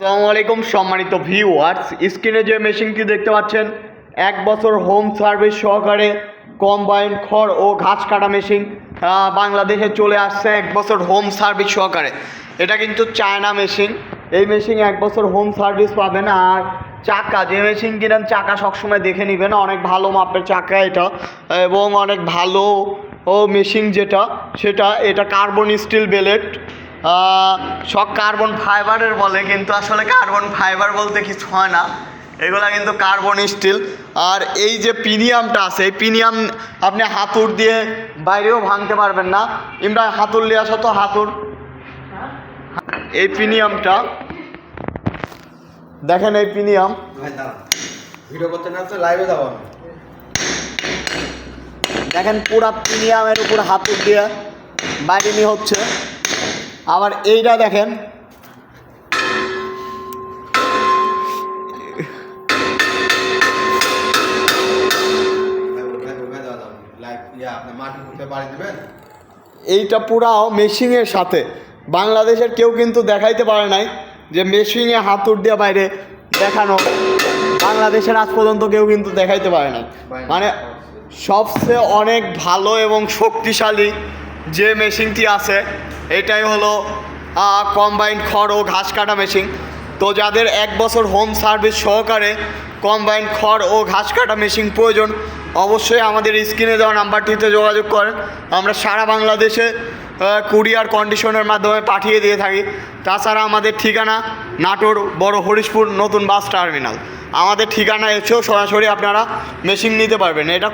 আসসালামু আলাইকুম সম্মানিত ভিউয়ার্স স্ক্রিনে যে মেশিনটি দেখতে পাচ্ছেন, এক বছর হোম সার্ভিস সহকারে কম্বাইন খড় ও ঘাস কাটা মেশিন বাংলাদেশে চলে আসছে এক বছর হোম সার্ভিস সহকারে। এটা কিন্তু চায়না মেশিন এই মেশিন এক বছর হোম সার্ভিস পাবেন আর চাকা, যে মেশিন কিনেন চাকা সবসময় দেখে নেবেন, অনেক ভালো মাপের চাকা এটা, এবং অনেক ভালো ও মেশিন যেটা, সেটা এটা কার্বন স্টিল বেলেট সব কার্বন ফাইবারের বলে কিন্তু আসলে কার্বন ফাইবার বলতে কিছু হয় না। এগুলা কিন্তু কার্বন স্টিল আর এই যে প্রিমিয়ামটা আছে এই প্রিমিয়াম আপনি হাতুর দিয়ে বাইরেও ভাঙতে পারবেন না। ইমরান হাতুর নিয়ে আসো তো হাতুর এই প্রিমিয়ামটা দেখেন এই প্রিমিয়াম ভিডিও করতে না লাইভে যাব দেখেন পুরা প্রিমিয়ামের উপর হাতুর দিয়ে বাইরে নিয়ে হচ্ছে। আবার এইটা দেখেন। এইটা পুরাও মেশিনের সাথে। বাংলাদেশের কেউ কিন্তু দেখাইতে পারে নাই যে মেশিনে হাতুর দিয়ে বাইরে দেখানো। বাংলাদেশের আজ পর্যন্ত কেউ কিন্তু দেখাইতে পারে নাই। মানে সবচেয়ে অনেক ভালো এবং শক্তিশালী যে মেশিনটি আছে, এটাই হলো কম্বাইন্ড খড় ও ঘাস কাটা মেশিন তো যাদের এক বছর হোম সার্ভিস সহকারে কম্বাইন্ড খড় ও ঘাস কাটা মেশিন প্রয়োজন, অবশ্যই আমাদের স্ক্রিনে দেওয়া নাম্বারটিতে যোগাযোগ করেন। আমরা সারা বাংলাদেশে কুরিয়ার কন্ডিশনের মাধ্যমে পাঠিয়ে দিয়ে থাকি। তাছাড়া আমাদের ঠিকানা নাটোর, বড় হরিশপুর, নতুন বাস টার্মিনাল। আমাদের ঠিকানা এসেও সরাসরি আপনারা মেশিন নিতে পারবেন। এটা